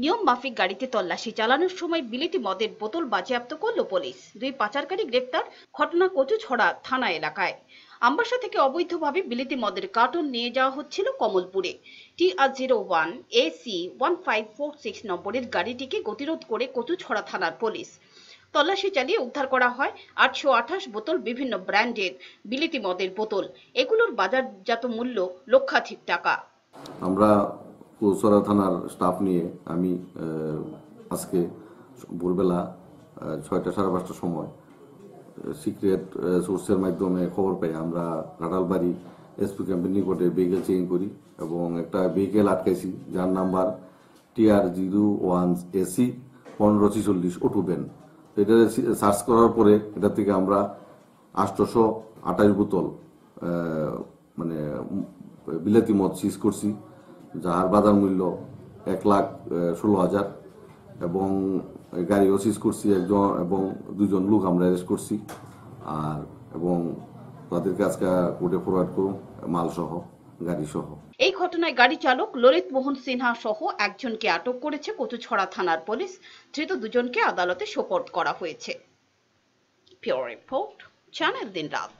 নিয়ম মাফিক গাড়িতে তল্লাশি চালানোর সময় বিলিতি মদের বোতল বাজেয়াপ্ত করল পুলিশ। দুই পাচারকারী গ্রেপ্তার, ঘটনা কচুছড়া থানা এলাকায়। আমবাসা থেকে অবৈধভাবে বিলিতি মদের কার্টন নিয়ে যাওয়া হচ্ছিল কমলপুরে। T R zero one AC one five four six নম্বরের গাড়িটিকে গতিরোধ করে কচুছড়া থানার পুলিশ। তল্লাশি চালিয়ে উদ্ধার করা হয় আটশো আঠাশ বোতল বিভিন্ন ব্র্যান্ডের বিলিতি মদের বোতল। এগুলোর বাজারজাত মূল্য লক্ষাধিক টাকা। আমরা কৌসরা থানার স্টাফ নিয়ে আমি আজকে ভোরবেলা ছয়টা সাড়ে পাঁচটার সময় সিক্রেট সোর্সের মাধ্যমে খবর পাই। আমরা ঘাটালবাড়ি এসপি ক্যাম্পের নিকটে ভেহিকেল চেকিং করি এবং একটা ভেহিকেল আটকাইছি, যার number TR zero one AC পনেরো ছিচল্লিশ ওটু ভ্যান তো এটা সার্চ করার পরে এটা থেকে আমরা আটশোশো আঠাশ বোতল মানে বিলাতি মদ সিজ করছি। যার বাজার মূল্য এক লাখ ষোলো হাজার, এবং গাড়িও সিজ করছি একজন এবং দুজন লোক আমরা অ্যারেস্ট করছি, আর, এবং তাদেরকে আজকে কোর্টে ফরওয়ার্ড করুন মাল সহ গাড়ি সহ এই ঘটনায় গাড়ি চালক ললিত মোহন সিনহা সহ একজনকে আটক করেছে কচুছড়া থানার পুলিশ। ধৃত দুজনকে আদালতে সোপর্দ করা হয়েছে। পিওর রিপোর্ট, চ্যানেল দিন রাত